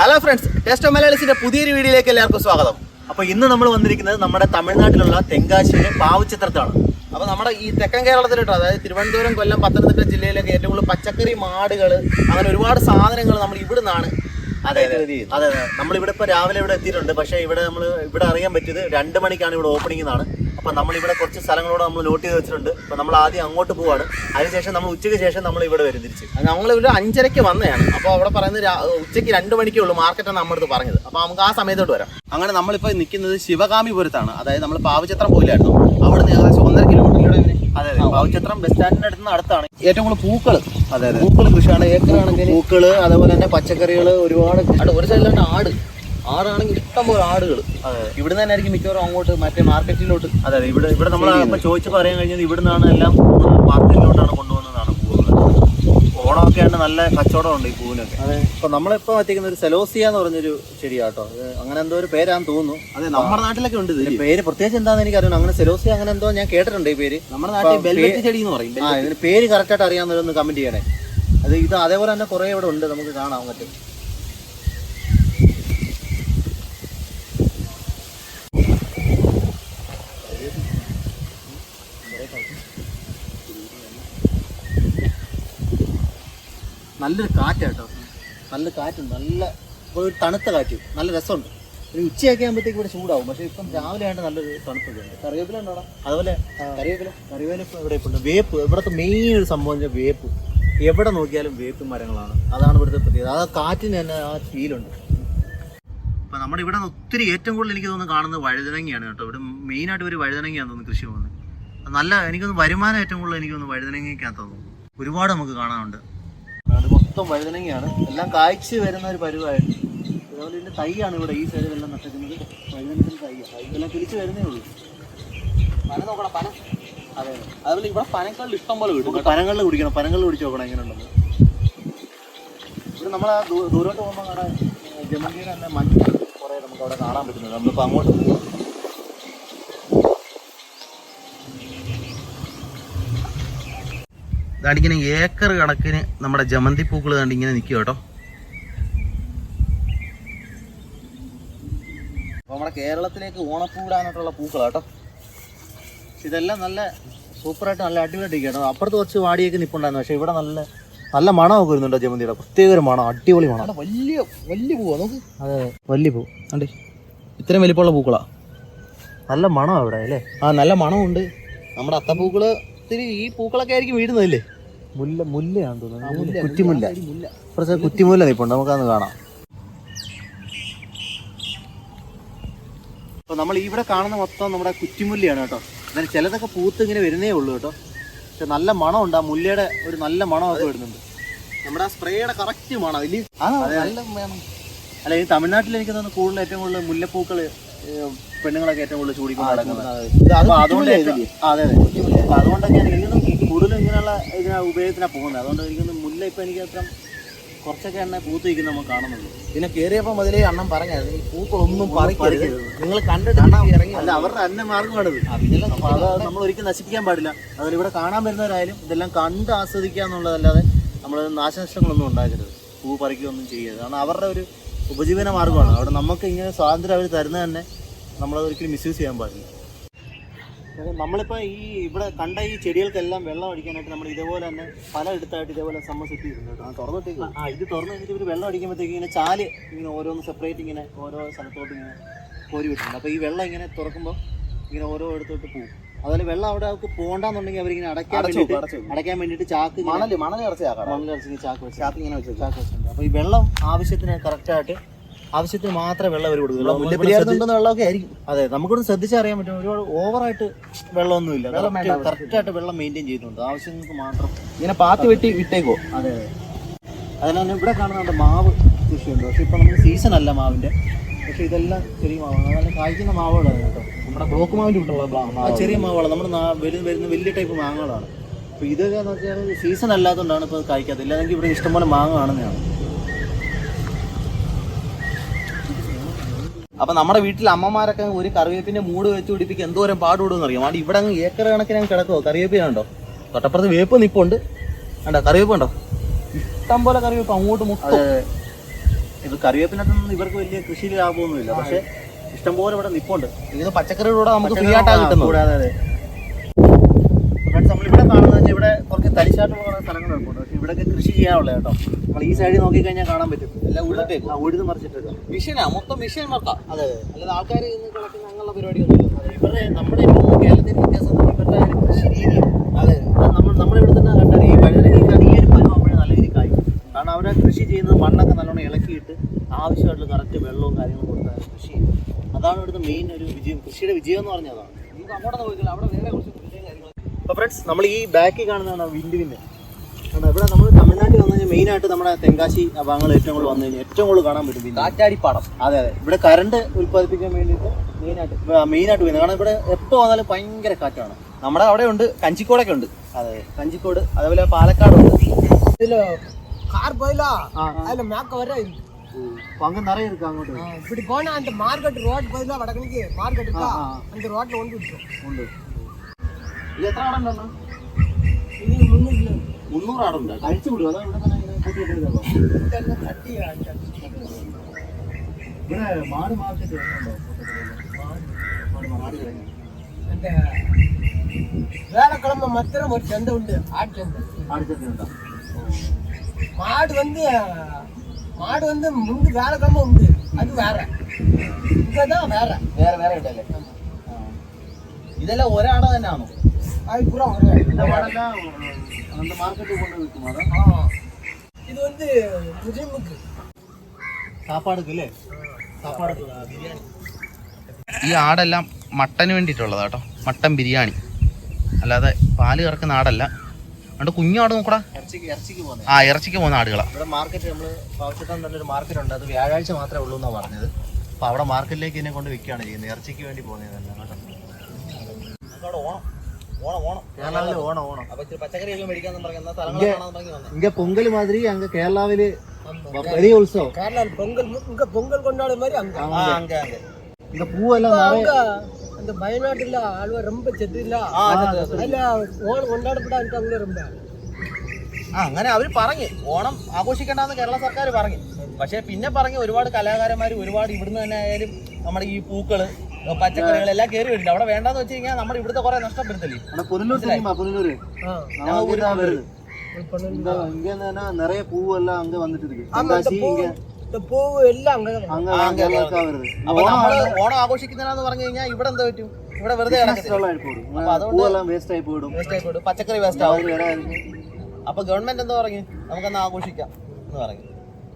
Hello friends taste of മലയാളിസിന്റെ പുതിയൊരു വീഡിയോയിലേക്ക് എല്ലാവർക്കും സ്വാഗതം. അപ്പൊ ഇന്ന് നമ്മൾ വന്നിരിക്കുന്നത് നമ്മുടെ തമിഴ്നാട്ടിലുള്ള തെങ്കാശിയിലെ പാവുച്ചിത്രത്താണ് അപ്പൊ നമ്മുടെ ഈ തെക്കൻ കേരളത്തിലോട്ട് അതായത് തിരുവനന്തപുരം കൊല്ലം പത്തനംതിട്ട ജില്ലയിലൊക്കെ ഏറ്റവും കൂടുതൽ പച്ചക്കറി മാടുകൾ അങ്ങനെ ഒരുപാട് സാധനങ്ങൾ നമ്മൾ ഇവിടുന്നാണ്. അതെ അതെ അതെ. അതെ നമ്മളിവിടെ ഇപ്പൊ രാവിലെ ഇവിടെ എത്തിയിട്ടുണ്ട്. പക്ഷേ ഇവിടെ നമ്മൾ ഇവിടെ അറിയാൻ പറ്റിയത് രണ്ട് മണിക്കാണ് ഇവിടെ ഓപ്പണിംഗ് എന്നാണ് അപ്പൊ നമ്മൾ ഇവിടെ കുറച്ച് സ്ഥലങ്ങളോട് നമ്മൾ നോട്ട് ചെയ്ത് വെച്ചിട്ടുണ്ട്. അപ്പൊ നമ്മൾ ആദ്യം അങ്ങോട്ട് പോവാണ്. അതിനുശേഷം നമ്മൾ ഉച്ചയ്ക്ക് ശേഷം നമ്മൾ ഇവിടെ വരും തിരിച്ച്. നമ്മൾ ഇവിടെ അഞ്ചരയ്ക്ക് വന്നതാണ്. അപ്പോൾ അവിടെ പറയുന്നത് ഉച്ചയ്ക്ക് രണ്ട് മണിക്കേ ഉള്ളൂ മാർക്കറ്റാണ് നമ്മുടെ അടുത്ത് പറഞ്ഞത്. അപ്പോൾ നമുക്ക് ആ സമയത്തോട്ട് വരാം. അങ്ങനെ നമ്മളിപ്പോൾ നിൽക്കുന്നത് ശിവകാമിപുരത്താണ് അതായത് നമ്മൾ പാവചിത്രം പോയില്ലായിരുന്നു. അവിടെ നിന്ന് ഏകദേശം ഒന്നര കിലോമീറ്ററിലൂടെ അതെ അതെ. പാവുച്ചിത്രം ബസ് സ്റ്റാൻഡിന്റെ അടുത്ത് നിന്ന് അടുത്താണ്. ഏറ്റവും കൂടുതൽ പൂക്കൾ അതെ അതെ. പൂക്കൾ കൃഷിയാണ് ഏക്കറാണെങ്കിൽ പൂക്കൾ അതേപോലെ തന്നെ പച്ചക്കറികൾ ഒരുപാട് ഒരു സൈഡിലോട്ട് ആട്. ആടാണെങ്കിൽ ഇഷ്ടംപോലെ ആടുകൾ ഇവിടെ തന്നെ ആയിരിക്കും മിക്കവാറും അങ്ങോട്ട് മറ്റേ മാർക്കറ്റിലോട്ട് അതെ അതെ. ഇവിടെ ഇവിടെ നമ്മൾ ഇപ്പൊ ചോദിച്ചു പറയാൻ കഴിഞ്ഞത് നിന്നാണ് എല്ലാം മാർക്കറ്റിലോട്ടാണ് കൊണ്ടുവന്നതാണ് പൂവുകൾ ഓണമൊക്കെ ആയിട്ട് നല്ല കച്ചവടമുണ്ട് ഈ പൂവിനൊക്കെ. അതെ. ഇപ്പൊ നമ്മളിപ്പോ എത്തിക്കുന്ന ഒരു സെലോസിയ എന്ന് പറഞ്ഞൊരു ചെടിയാട്ടോ. അങ്ങനെ എന്തോ ഒരു പേരാന്ന് തോന്നുന്നു. അതെ നമ്മുടെ നാട്ടിലൊക്കെ ഉണ്ട് പേര് പ്രത്യേകിച്ച് എന്താണെന്ന് എനിക്ക് അറിയണം അങ്ങനെ സെലോസിയ അങ്ങനെ എന്തോ ഞാൻ കേട്ടിട്ടുണ്ട് ഈ പേര്. നമ്മുടെ നാട്ടിൽ ബെൽവെറ്റ് ചെടി എന്ന് പറയും. ആ ഇതിന് പേര് കറക്റ്റ് ആയിട്ട് അറിയാവുന്നവരൊന്ന് കമന്റ് ചെയ്യണേ. അത് ഇത് അതേപോലെ തന്നെ കുറെ ഇവിടെ ഉണ്ട് നമുക്ക് കാണാൻ പറ്റും. നല്ലൊരു കാറ്റാട്ടോ. നല്ല കാറ്റുണ്ട് നല്ല ഇപ്പോൾ ഒരു തണുത്ത കാറ്റ്. നല്ല രസമുണ്ട്. ഒരു ഉച്ചയൊക്കെ ആകുമ്പോഴത്തേക്ക് ഇവിടെ ചൂടാവും. പക്ഷേ ഇപ്പം രാവിലെ ആയിട്ട് നല്ലൊരു തണുപ്പൊക്കെ ഉണ്ട്. കറിവേപ്പില ഉണ്ടോ അതുപോലെ കറിവേപ്പില? കറിവേപ്പില ഇവിടെ ഇപ്പം ഉണ്ട് വേപ്പ്. ഇവിടുത്തെ മെയിൻ ഒരു സംഭവം വെച്ചാൽ വേപ്പ്. എവിടെ നോക്കിയാലും വേപ്പ് മരങ്ങളാണ്. അതാണ് ഇവിടുത്തെ പ്രത്യേകത. ആ കാറ്റിന് തന്നെ ആ ഫീലുണ്ട് ഇപ്പം നമ്മുടെ ഇവിടെ ഒത്തിരി ഏറ്റവും കൂടുതൽ എനിക്ക് തോന്നുന്നു കാണുന്നത് വഴുതനങ്ങയാണ് കേട്ടോ. ഇവിടെ മെയിനായിട്ട് ഒരു വഴുതനങ്ങയാണ് തോന്നുന്നു കൃഷി പോകുന്നത് അത് നല്ല എനിക്കൊന്ന് വരുമാനം ഏറ്റവും കൂടുതൽ എനിക്കൊന്ന് വഴുതനങ്ങയ്ക്കാണ് തോന്നുന്നു. ഒരുപാട് നമുക്ക് കാണാനുണ്ട്. അത് മൊത്തം വഴുതനങ്ങയാണ്. എല്ലാം കായ്ച്ച് വരുന്ന ഒരു പരുവായിട്ട്. അതുപോലെ ഇതിന്റെ തൈയാണ് ഇവിടെ ഈ സൈഡിൽ എല്ലാം നട്ടിരിക്കുന്നത്. വഴുതനത്തിന്റെ തൈയാണ് ഇതെല്ലാം തിരിച്ച് വരുന്നേ ഉള്ളൂ. പന നോക്കണം പന. അതെ. അതുപോലെ ഇവിടെ പനങ്ങളിൽ ഇഷ്ടം പോലെ കിട്ടും. പനങ്ങളിൽ കുടിക്കണം. പനങ്ങളിൽ കുടിച്ച് നോക്കണം എങ്ങനെ ഉണ്ടെന്ന് ഇവിടെ നമ്മൾ ദൂരോട്ട് പോകുമ്പോൾ കാണാൻ ജമന്തിയുടെ തന്നെ മഞ്ഞ് കുറേ നമുക്ക് അവിടെ കാണാൻ പറ്റുന്നത് നമ്മളിപ്പോൾ അങ്ങോട്ട് പോവാം ഇതാണ്ടിങ്ങനെ ഏക്കർ കണക്കിന് നമ്മുടെ ജമന്തി പൂക്കൾ കണ്ട് ഇങ്ങനെ നിൽക്കുക കേട്ടോ. അപ്പോൾ നമ്മുടെ കേരളത്തിലേക്ക് ഓണപ്പൂടാനായിട്ടുള്ള കേട്ടോ. ഇതെല്ലാം നല്ല സൂപ്പറായിട്ട് നല്ല അടിപൊളിയായിട്ട് കേട്ടോ അപ്പുറത്ത് കുറച്ച് വാടിയൊക്കെ നിൽപ്പുണ്ടായിരുന്നു പക്ഷേ ഇവിടെ നല്ല നല്ല മണമൊക്കെ വരുന്നുണ്ടോ ജമന്തിയുടെ. പ്രത്യേക ഒരു മണം അടിപൊളി മണം. വലിയ വലിയ പൂവാ നോക്ക്. അതെ വലിയ പൂ. അണ്ടേ ഇത്രയും വലിപ്പമുള്ള പൂക്കളാ. നല്ല മണം അവിടെ അല്ലേ? ആ നല്ല മണമുണ്ട്. നമ്മുടെ അത്തപ്പൂക്കൾ ഇത്തിരി ഈ പൂക്കളൊക്കെ ആയിരിക്കും വീടുന്നതല്ലേ മുല്ല മുല്ലയാണെന്ന് തോന്നുന്നു. കുറ്റിമുല്ല. കുറച്ച് കുറ്റിമുല്ല നിൽപ്പുണ്ട് നമുക്കതൊന്ന് കാണാം. അപ്പോൾ നമ്മൾ ഇവിടെ കാണുന്ന മൊത്തം നമ്മുടെ കുറ്റിമുല്ലയാണ് കേട്ടോ. എന്നാൽ ചിലതൊക്കെ പൂത്ത് ഇങ്ങനെ വരുന്നേ ഉള്ളൂ കേട്ടോ. പക്ഷെ നല്ല മണമുണ്ട്. ആ മുല്ലയുടെ ഒരു നല്ല മണമൊക്കെ വരുന്നുണ്ട്. നമ്മുടെ ആ സ്പ്രേയുടെ കറക്റ്റ് മണം. ഇല്ലേ. അല്ല ഈ തമിഴ്നാട്ടിൽ എനിക്ക് തോന്നുന്നു കൂടുതൽ ഏറ്റവും കൂടുതൽ മുല്ലപ്പൂക്കൾ പെണ്ണുങ്ങളൊക്കെ ഏറ്റവും കൂടുതൽ ചൂടിക്കൊണ്ട് നടക്കുന്നത്. അപ്പൊ അതുകൊണ്ട് അതെ അതെ അപ്പൊ അതുകൊണ്ടൊക്കെയാണ് എനിക്കൊന്നും കൂടുതലും ഇങ്ങനെയുള്ള ഇതിന് ഉപയോഗത്തിനാണ് പോകുന്നത്. അതുകൊണ്ട് എനിക്കൊന്നും മുല്ല ഇപ്പൊ എനിക്ക് അത്ര കുറച്ചൊക്കെ എണ്ണ പൂത്ത് നിൽക്കുന്ന നമുക്ക് കാണുന്നുള്ളൂ പിന്നെ കയറിയപ്പോൾ മുതലേ അണ്ണം പറഞ്ഞത് ഈ പൂക്കളൊന്നും പറിക്കരുത്. നിങ്ങൾ കണ്ടിട്ട് ഇറങ്ങി അല്ല അവരുടെ അന്ന മാർഗമാണിത് അപ്പൊ അത് നമ്മൾ ഒരിക്കലും നശിപ്പിക്കാൻ പാടില്ല. അതുപോലെ ഇവിടെ കാണാൻ വരുന്നവരായാലും ഇതെല്ലാം കണ്ട് ആസ്വദിക്കുക എന്നുള്ളതല്ലാതെ നമ്മൾ നാശനഷ്ടങ്ങളൊന്നും ഉണ്ടാക്കരുത്. പൂ പറിക്കുകയൊന്നും ചെയ്യരുത്. കാരണം അവരുടെ ഒരു ഉപജീവന മാർഗമാണ്. അവിടെ നമുക്ക് ഇങ്ങനെ സ്വാതന്ത്ര്യം അവർ തരുന്നത് തന്നെ നമ്മളത് ഒരിക്കലും മിസ്യൂസ് ചെയ്യാൻ പാടില്ല. നമ്മളിപ്പോൾ ഈ ഇവിടെ കണ്ട ഈ ചെടികൾക്കെല്ലാം വെള്ളം അടിക്കാനായിട്ട് നമ്മൾ ഇതേപോലെ തന്നെ പല എടുത്തായിട്ട് ഇതേപോലെ സമ്മ സെറ്റ് ചെയ്തിട്ടുണ്ട്. തുറന്നിട്ടേക്ക്. ആ ഇത് തുറന്നു കഴിഞ്ഞിട്ട് ഇവർ വെള്ളം അടിക്കുമ്പോഴത്തേക്ക് ഇങ്ങനെ ചാൽ ഇങ്ങനെ ഓരോന്ന് സെപ്പറേറ്റ് ഇങ്ങനെ ഓരോ സ്ഥലത്തോട്ട് ഇങ്ങനെ കോരി വിട്ടിട്ടുണ്ട്. അപ്പോൾ ഈ വെള്ളം ഇങ്ങനെ തുറക്കുമ്പോൾ ഇങ്ങനെ ഓരോ ഇടത്തോട്ട് പോകും. അതുപോലെ വെള്ളം അവിടെ അവർക്ക് പോകണ്ടെന്നുണ്ടെങ്കിൽ അവരിങ്ങനെ അടയ്ക്കാൻ അടച്ചു അടയ്ക്കാൻ വേണ്ടിയിട്ട് ചാക്ക് മണൽ മണൽ ഇറച്ചി മണൽ ഇറച്ചി ചാക്ക് വെച്ച് ചാക്ക് ഇങ്ങനെ വെച്ചു ചാക്ക് വെച്ചിട്ടുണ്ട്. അപ്പോൾ ഈ വെള്ളം ആവശ്യത്തിന് കറക്റ്റായിട്ട് ആവശ്യത്തിന് മാത്രമേ വെള്ളം അവർ മുല്ലപ്പെരിയാറുണ്ടെന്ന് വെള്ളമൊക്കെ ആയിരിക്കും. അതെ നമുക്കൊന്ന് ശ്രദ്ധിച്ചറിയാൻ പറ്റും. ഒരുപാട് ഓവറായിട്ട് വെള്ളമൊന്നുമില്ല. കറക്റ്റായിട്ട് വെള്ളം മെയിന്റെയിൻ ചെയ്യുന്നുണ്ട് ആവശ്യങ്ങൾക്ക് മാത്രം. ഇങ്ങനെ പാത്തി വെട്ടി വിട്ടേക്കോ അതെ അതെ. അതിനാണ് ഇവിടെ കാണുന്നുണ്ട് മാവ് കൃഷിയുണ്ട്. പക്ഷെ ഇപ്പം നമുക്ക് സീസൺ അല്ല മാവിന്റെ. പക്ഷെ ഇതെല്ലാം ചെറിയ മാവാണ്. അതെല്ലാം കായ്ക്കുന്ന മാവുകളാണ് കേട്ടോ. നമ്മുടെ ബ്ലോക്ക് മാവിന്റെ കൂട്ടുള്ള ആ ചെറിയ മാവുകളാണ് നമ്മുടെ നാ- വരുന്ന വരുന്ന വലിയ ടൈപ്പ് മാങ്ങകളാണ്. അപ്പോൾ ഇതൊക്കെ എന്ന് വെച്ചാൽ സീസൺ അല്ലാത്തതുകൊണ്ടാണ് ഇപ്പോൾ കായ്ക്കാത്തത്. ഇല്ലാതെങ്കിൽ ഇവിടെ ഇഷ്ടംപോലെ മാങ്ങ കാണുന്നതാണ്. അപ്പൊ നമ്മുടെ വീട്ടിൽ അമ്മമാരൊക്കെ ഒരു കറിവേപ്പിന്റെ മൂട് വെച്ച് പിടിപ്പിക്കുക എന്തോരം പാടുവിടുമെന്ന് അറിയാം അവിടെ ഇവിടെ അങ്ങ് ഏക്കർ കണക്കിന് അങ്ങ് കിടക്കുമോ കറിവേപ്പിന ഉണ്ടോ തൊട്ടപ്പുറത്ത് വേപ്പ് നിപ്പുണ്ട്. വേണ്ട കറിവേപ്പ് ഉണ്ടോ ഇഷ്ടം പോലെ കറിവേപ്പ് അങ്ങോട്ട് മുട്ടും. ഇത് കറിവേപ്പിനകത്തൊന്നും ഇവർക്ക് വലിയ കൃഷിയിൽ ലാഭമൊന്നുമില്ല. പക്ഷെ ഇഷ്ടംപോലെ ഇവിടെ നിപ്പുണ്ട്. ഇത് പച്ചക്കറിയുടെ കൂടെ നമുക്ക് ഫ്രീ ആയിട്ടാണ് കിട്ടുന്നത്. നമ്മളിവിടെ കാണുന്നത് വെച്ചാൽ ഇവിടെ കുറച്ച് തരിശാട്ട് പോകുന്ന സ്ഥലങ്ങളുണ്ട് പക്ഷെ ഇവിടെയൊക്കെ കൃഷി ചെയ്യാനുള്ള കേട്ടോ. നമ്മൾ ഈ സൈഡിൽ നോക്കിക്കഴിഞ്ഞാൽ കാണാൻ പറ്റും. എല്ലാം ഉഴുതിട്ടേക്കും. ആ, ഉഴുത് മറിച്ചിട്ടുണ്ട് മിഷനാ മൊത്തം മിഷൻ മൊത്തം. അതെ അതെ. അല്ലാതെ ആൾക്കാർ ഇന്ന് കളക്കുന്ന അങ്ങനെയുള്ള പരിപാടിയൊന്നും അതെ, ഇവരുടെ നമ്മുടെ ഇപ്പോൾ കേരളത്തിന്റെ വ്യത്യാസം ഇവരുടെ കൃഷി രീതി. അതെ. നമ്മൾ നമ്മളിവിടെ ഇവിടെ തന്നെ കണ്ടാൽ ഈ വഴുതനങ്ങയ്ക്കാണ് ഈ ഒരു പരുവാകുമ്പോഴേ നല്ല രീതിയിൽ ആയി. കാരണം അവരെ കൃഷി ചെയ്യുന്നത് മണ്ണൊക്കെ നല്ലോണം ഇളക്കിയിട്ട് ആവശ്യമായിട്ടുള്ള കറക്റ്റ് വെള്ളവും കാര്യങ്ങളും കൊടുത്താൽ കൃഷി അതാണ് ഇവിടുത്തെ മെയിൻ ഒരു വിജയം. കൃഷിയുടെ വിജയം എന്ന് പറഞ്ഞതാണ് നമുക്ക് അങ്ങോട്ട് നോക്കില്ല അവിടെ വേറെ കുറച്ച് കൃഷിയും കാര്യങ്ങളും അപ്പോൾ ഫ്രണ്ട്സ് നമ്മൾ ഈ ബാക്കിൽ കാണുന്നതാണ് വിൻഡുവിൻ്റെ കാരണം ഇവിടെ നമ്മൾ തമിഴ്നാട്ടിൽ വന്നു കഴിഞ്ഞാൽ മെയിനായിട്ട് നമ്മുടെ തെങ്കാശി ഭാഗങ്ങൾ ഏറ്റവും കൂടുതൽ വന്നു കഴിഞ്ഞാൽ ഏറ്റവും കൂടുതൽ കാണാൻ പറ്റും കാറ്റാടിപ്പാടം അതെ അതെ ഇവിടെ കറണ്ട് ഉൽപ്പാദിപ്പിക്കാൻ വേണ്ടിയിട്ട് മെയിനായിട്ട് മെയിനായിട്ട് വരുന്നത് കാരണം ഇവിടെ എപ്പോൾ വന്നാലും ഭയങ്കര കാറ്റാണ് നമ്മുടെ അവിടെ ഉണ്ട് കഞ്ചിക്കോടൊക്കെ ഉണ്ട് അതെ കഞ്ചിക്കോട് അതേപോലെ പാലക്കാടുണ്ട് கார் போயிலாம் அதுல மேக்க வர அங்க நிறைய இருக்கு அங்கோட்டு இப்படி போனா அந்த மார்க்கெட் ரோட் போயிலாம் வடக்கணிக்கு மார்க்கெட் அந்த ரோட்ல ஒன்று உண்டு ഇത് എത്ര ആടുണ്ടോ இது முன்னூறு മുന്നൂറ് ആടുണ്ട് അഴിച്ചു വിടും അതാ ഇവിടെ തന്നെ ഇങ്ങനെ കൂട്ടിയിട്ടിരുന്നതോ? கிலோமீட்டர் தட்டி ഇവിടെ മാട് മാർക്കറ്റ് വരുന്നുണ്ടോ മാട് മാട് കഴിഞ്ഞു அந்த வேலைக்கிழமை மாத்திரம் ஒரு சந்தை உண்டு ஆட்டு சந்தை ആടിച്ചത്തിനുണ്ടോ மாடு வந்து மாடு வந்து முந்து வேலைக்கிழமை உண்டு அது வேற இங்கதான் வேற വേറെ വേറെ ഉണ്ടല്ലേ ഇതെല്ലാം ഒരാട തന്നെയാണോ அது பூரா ஒரு இந்த மாடெல்லாம் அந்த மார்க்கெட்டுக்கு கொண்டு விற்குமா அதான் ஆ. இது வந்து முஸ்லிமுக்கு சாப்பாடுக்கு இல்ல சாப்பாடுக்கு பிரியாணி ഈ ആടെല്ലാം മട്ടന് വേണ്ടിയിട്ടുള്ളതാ കേട്ടോ മട്ടൻ ബിരിയാണി അല്ലാതെ പാല് കറക്കുന്ന ആടല്ല അതുകൊണ്ട് കുഞ്ഞാട് നോക്കടാ ഇറച്ചിക്ക് ഇറച്ചിക്ക് പോകുന്നത് ആ ഇറച്ചിക്ക് പോകുന്ന ആടുകളാ ഇവിടെ മാർക്കറ്റ് നമ്മൾ പാവച്ചട്ടം തന്നെ ഒരു മാർക്കറ്റ് ഉണ്ട് അത് വ്യാഴാഴ്ച മാത്രമേ ഉള്ളൂ എന്നാണ് പറഞ്ഞത് അപ്പോൾ അവിടെ മാർക്കറ്റിലേക്ക് എന്നെ കൊണ്ട് വിൽക്കുകയാണ് ചെയ്യുന്നത് ഇറച്ചിക്ക് വേണ്ടി പോകുന്നതല്ല കേട്ടോ ഓണം இங்க பொங்கல் மாதிரி அங்க கேரளாவில பெரிய പൊങ്കൽ கேரளாவில் பொங்கல் ரொம்ப അല്ല ഓണം അങ്ങനെ അവർ പറഞ്ഞു. ഓണം ആഘോഷിക്കണ്ടെന്ന് കേരള സർക്കാർ പറഞ്ഞു. പക്ഷേ പിന്നെ പറഞ്ഞു ഒരുപാട് കലാകാരന്മാർ ഒരുപാട് ഇവിടുന്ന് തന്നെ ആയാലും നമ്മുടെ ഈ പൂക്കൾ പച്ചക്കറികൾ എല്ലാം കയറി വരുന്നുണ്ട് അവിടെ വേണ്ടെന്ന് വെച്ച് കഴിഞ്ഞാൽ നമ്മുടെ ഇവിടുത്തെ കുറെ നഷ്ടപ്പെടുത്തല്ലേ ஆனா புனலூர் தெரியுமா புனலூர் ஆ, நம்ம ஊர் தான் வருது இது பண்ணணும். இங்க இங்க என்னன்னா நிறைய பூவெல்லாம் அங்க வந்துட்டு இருக்கு ஆமா இந்த தென்காசி பூ இங்க இந்த பூ எல்லாம் அங்கதான் அங்க ஆ, அங்க கேரளாக்கா வருது അപ്പൊ നമ്മള് ഓണം ആഘോഷിക്കുന്നതിനാന്ന് പറഞ്ഞു കഴിഞ്ഞാൽ ഇവിടെ എന്താ പറ്റും ഇവിടെ വെറുതെ കിടക്കത്തില്ല எல்லாம் ஆகி போயிடும் அப்ப அதோட- பூவெல்லாம் வேஸ்ட் ஆகி போயிடும் വേസ്റ്റ് ആയി പോയിട്ട് പച്ചക്കറി വേസ്റ്റ് ആവും அது வேற இருக்கு അപ്പൊ ഗവൺമെന്റ് എന്താ പറഞ്ഞു നമുക്കെന്നാ ആഘോഷിക്കാം എന്ന് പറഞ്ഞു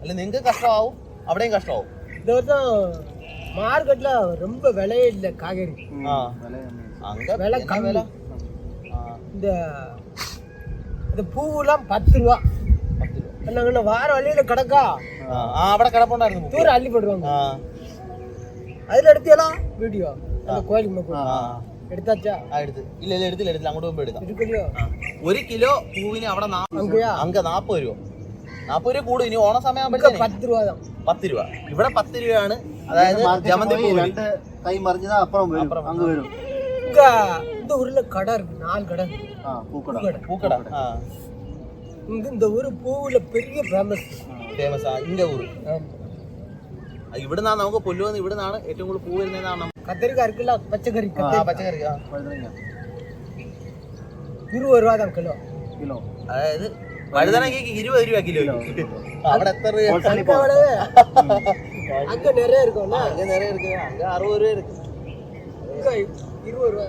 അല്ല നിങ്ങൾക്ക് കഷ്ടമാവും അവിടെയും കഷ്ടമാവും இந்த வருஷம் மார்க்கெட்ல ரொம்ப விலையே இல்லை காய்கறி ആ விலை கம்மி. അങ്ക விலை എന്നാ கம்மி വില ആ, இந்த இந்த பூவெல்லாம் பத்து ரூபா പത്ത് രൂപ நாங்க வார வழியில கிடக்கா ആ, ആ അവിടെ കിടപ്പുണ്ടായിരുന്നു ബുക്ക്. தூரம் அள்ளி போடுவாங்க ആ அதுல எடுத்தியலாம் வீடியோ அந்த கோயிலுக்கு மக்கள் ആ எடுத்தாச்சா ആ എടുത്ത് ഇല്ല ഇല്ല എടുത്തില്ല എടുത്തില്ല അങ്ങോട്ട് പോകുമ്പോ എടുക്കാം இருக்குல்லையோ ആ. ഒരു കിലോ പൂവിന് അവിടെ നാ- அங்கயா അങ്ക നാപ്പത് രൂപ നാപ്പത് രൂപ കൂടും ഇനി ഓണ സമയം இங்க ആകുമ്പോഴത്തേന് பத்து ரூபா தான் പത്ത് രൂപ ഇവിടെ പത്ത് രൂപയാണ് അതായത് மார்க்கெட் ജമന്തി போய் പൂവിന് ரெண்டு கை மறைஞ்சுதான் அப்புறம் வரும் அப்புறம் அங்க வரும் இங்க இந்த ஊர்ல கடை இருக்கு நாலு கடை இருக்கு. ஆ பூக்கடை பூக்கடை പൂക്കട ആ இங்க இந்த ஊரு பூவுல பெரிய ஃபேமஸ் ഫേമസ് ആ ഇന്റെ ഊര് ഇവിടുന്നാണ് നമുക്ക് പുല്ലുവന്ന് ഇവിടുന്നാണ് ഏറ്റവും കൂടുതൽ പൂ വരുന്നതാണ് கத்திரிக்காய் இருக்குல்ல பச்சைக்கறி ആ கத்திரிக்காய் പച്ചക്കറി ആ. வழுதனைங்க இருபது ரூபா தான் கிலோ கிலோ അതായത് വഴുതനങ്ങയ്ക്ക് ഇരുപത് രൂപ കിലോ അവിടെ എത്ര രൂപ ஹோல்சேல் அங்க நிறைய இருக்கும்ல? அங்க நிறைய இருக்கு. அங்க அறுபது ரூபா இருக்கு. இங்க இருபது ரூபா.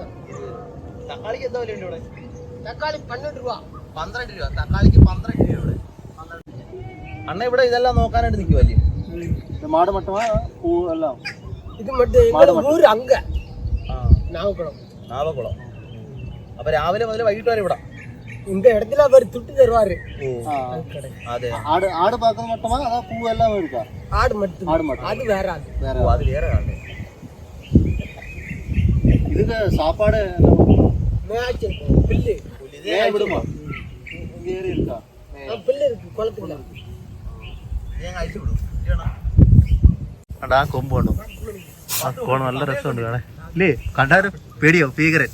தக்காளிக்கு எந்த விலையுண்டு ഇവിടെ തക്കാളി പന്ത്രണ്ട് രൂപ പന്ത്രണ്ട് രൂപ തക്കാളിക്ക് പന്ത്രണ്ട് രൂപ ഇവിടെ അണ്ണ ഇവിടെ ഇതെല്ലാം നോക്കാനായിട്ട് നിൽക്കുമല്ലേ ഇത് മാട് മട്ടമാ? പൂ എല്ലാം? ഇത് മറ്റേ മാട് മട്ടം. ഊര് അങ്ങ ആ. നാവക്കുളം നാവക്കുളം അപ്പൊ രാവിലെ മുതൽ വൈകിട്ട് വരെ ഇവിടെ. இந்த இடத்துல அவர் துட்டு தருவாரு ഓ ஆ. அது கடை അതെ ஆடு ஆடு பார்க்கறது மட்டுமா அதான் பூ எல்லாம் இருக்கா ஆடு மட்டும் ஆடு மட்டும். அது வேற ஆடு வேற ഓ, അത് വേറെ കാണും இதுக்கு சாப்பாடு என்ன பண்ணுவோம்? மேய்ச்சல் பில்லு ஏன் விடுமா இங்க ஏறி இருக்கா ஆ, பில்லு இருக்கு குளத்துக்குள்ள ആ കൊമ്പ് കണ്ടു ആ കോണ് നല്ല രസമുണ്ട് കാണേ ഇല്ലേ കണ്ടാരും പേടിയോ ഭീകരൻ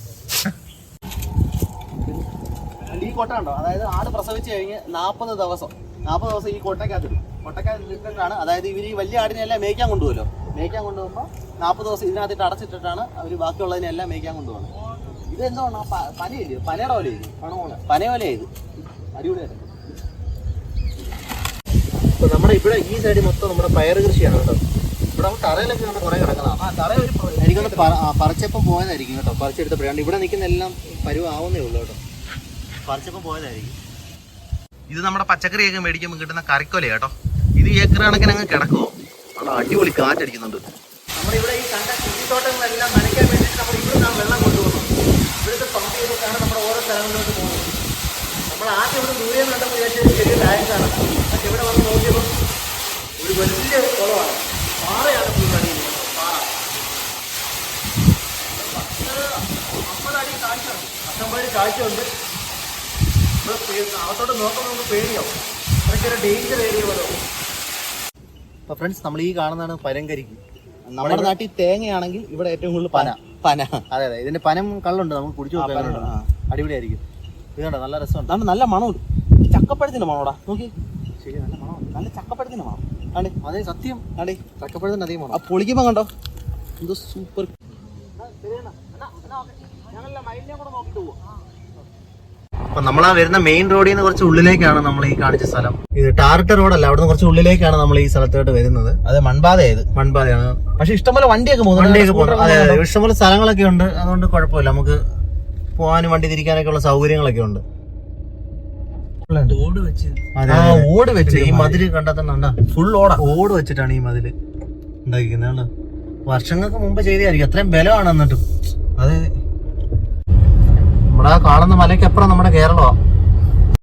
കൊട്ട ഉണ്ടോ അതായത് ആട് പ്രസവിച്ച് കഴിഞ്ഞ് നാൽപ്പത് ദിവസം. നാൽപ്പത് ദിവസം ഈ കൊട്ടയ്ക്കകത്തിടും കൊട്ടക്കാട്ടിട്ടാണ് അതായത് ഇവർ ഈ വലിയ ആടിനെല്ലാം മേയ്ക്കാൻ കൊണ്ടുപോകല്ലോ മേയ്ക്കാൻ കൊണ്ടുപോകുമ്പോൾ നാൽപ്പത് ദിവസം ഇതിനകത്തിട്ട് അടച്ചിട്ടിട്ടാണ് അവർ ബാക്കിയുള്ളതിനെല്ലാം മേയ്ക്കാൻ കൊണ്ടുപോകുന്നത്. ഇത് എന്താണ് പനയില്ലേ? പനയുടെ പോലെ ഇത് പന ഇത് അടിപൊളിയായിട്ട് ഇപ്പൊ നമ്മുടെ ഇവിടെ ഈ സൈഡിൽ മൊത്തം നമ്മുടെ പയർ കൃഷിയാണ് കേട്ടോ. ഇവിടെ തറയിലൊക്കെ കണ്ട് കുറെ കിടക്കുന്നതാണ് ആ തറ ഒരു എനിക്കൊന്ന് പറിച്ചപ്പം പോയതായിരിക്കും കേട്ടോ. പറിച്ചെടുത്തപ്പോഴാണ്. ഇവിടെ നിൽക്കുന്ന എല്ലാം പരുവാവുന്നേ ഉള്ളൂ കേട്ടോ. പറിച്ചപ്പം പോയതായിരിക്കും. ഇത് നമ്മുടെ പച്ചക്കറിയൊക്കെ മേടിക്കുമ്പോൾ കിട്ടുന്ന കറിക്കൊല കേട്ടോ. ഇത് ഏക്കർ കണക്കിന് അങ്ങ് കിടക്കുമോ അവിടെ അടിപൊളി കാറ്റടിക്കുന്നുണ്ട്. നമ്മുടെ ഇവിടെ ഈ കണ്ട കൃഷിത്തോട്ടങ്ങളെല്ലാം നനയ്ക്കാൻ വേണ്ടിയിട്ട് നമ്മൾ ഇവിടുന്നാണ് വെള്ളം കൊണ്ടുപോകുന്നത് ഇവിടുത്തെ പമ്പ് ചെയ്തിട്ടാണ് നമ്മുടെ ഓരോ സ്ഥലങ്ങളിലോട്ട് പോകുന്നത്. നമ്മൾ ആദ്യം ഇവിടെ ദൂരെ നിന്ന് കണ്ടപ്പോൾ വിചാരിച്ചത് ചെറിയ ടാങ്കാണ് പക്ഷെ ഇവിടെ വന്ന് നോക്കിയപ്പോൾ ഒരു വലിയ കുളമാണ്. പാറയാണ് പുതിയ അടിയിരിക്കുന്നത് പാറ. അമ്പത് അടി കാഴ്ചയുണ്ട് പത്തൊമ്പത് കാഴ്ചയുണ്ട് അകത്തോട്ട് നോക്കുമ്പോൾ നമുക്ക് പേടിയാവും. അതൊക്കെ ഒരു ഡേഞ്ചർ ഏരിയ പോലെ അപ്പോൾ ഫ്രണ്ട്സ് നമ്മൾ ഈ കാണുന്നതാണ് പരങ്കരിക്ക് നമ്മുടെ നാട്ടിൽ തേങ്ങയാണെങ്കിൽ ഇവിടെ ഏറ്റവും കൂടുതൽ പന. പന. അതെ അതെ. ഇതിന്റെ പനം കള്ളുണ്ട്. നമുക്ക് കുടിച്ചു നോക്കാനുണ്ട്. അടിപൊളിയായിരിക്കും. ഇത് കണ്ടോ? നല്ല രസമുണ്ട്. നല്ല മണമുണ്ട്. ചക്കപ്പഴത്തിന്റെ മണോടാ നോക്കി. ശരി നല്ല മണം നല്ല ചക്കപ്പഴത്തിന്റെ മണം. ആണ്ടേ അതെ സത്യം. ആണ്ടേ ചക്കപ്പഴത്തിന്റെ അധികം മണം. ആ മണം പൊളിക്കുമ്പോ കണ്ടോ? എന്തോ സൂപ്പർ അപ്പൊ നമ്മൾ ആ വരുന്ന മെയിൻ റോഡിൽ നിന്ന് കുറച്ച് ഉള്ളിലേക്കാണ് നമ്മൾ ഈ കാണിച്ച സ്ഥലം. ഇത് ടാറിട്ട റോഡല്ല അവിടുന്ന് കുറച്ച് ഉള്ളിലേക്കാണ് നമ്മൾ ഈ സ്ഥലത്തോട്ട് വരുന്നത്. അത് മൺപാതയത് മൺപാതയാണ്. പക്ഷെ ഇഷ്ടംപോലെ വണ്ടിയൊക്കെ പോകുന്നു. വണ്ടിയൊക്കെ അതെ ഇഷ്ടംപോലെ സ്ഥലങ്ങളൊക്കെ ഉണ്ട്. അതുകൊണ്ട് കുഴപ്പമില്ല. നമുക്ക് പോകാനും വണ്ടി തിരിക്കാനൊക്കെ ഉള്ള സൗകര്യങ്ങളൊക്കെ ഉണ്ട്. ഓട് വെച്ച്. അതെ, ആ ഓട് വെച്ച് ഈ മതിൽ കണ്ടാൽ തന്നെ ഫുൾ ഓട. ഓട് വെച്ചിട്ടാണ് ഈ മതിൽ ഉണ്ടാക്കിക്കുന്നത് വർഷങ്ങൾക്ക് മുമ്പ് ചെയ്തായിരിക്കും അത്രയും ബലമാണ് എന്നിട്ടും. അതെ നമ്മുടെ കാണുന്ന മലയ്ക്കപ്പുറം നമ്മുടെ കേരളമാണ്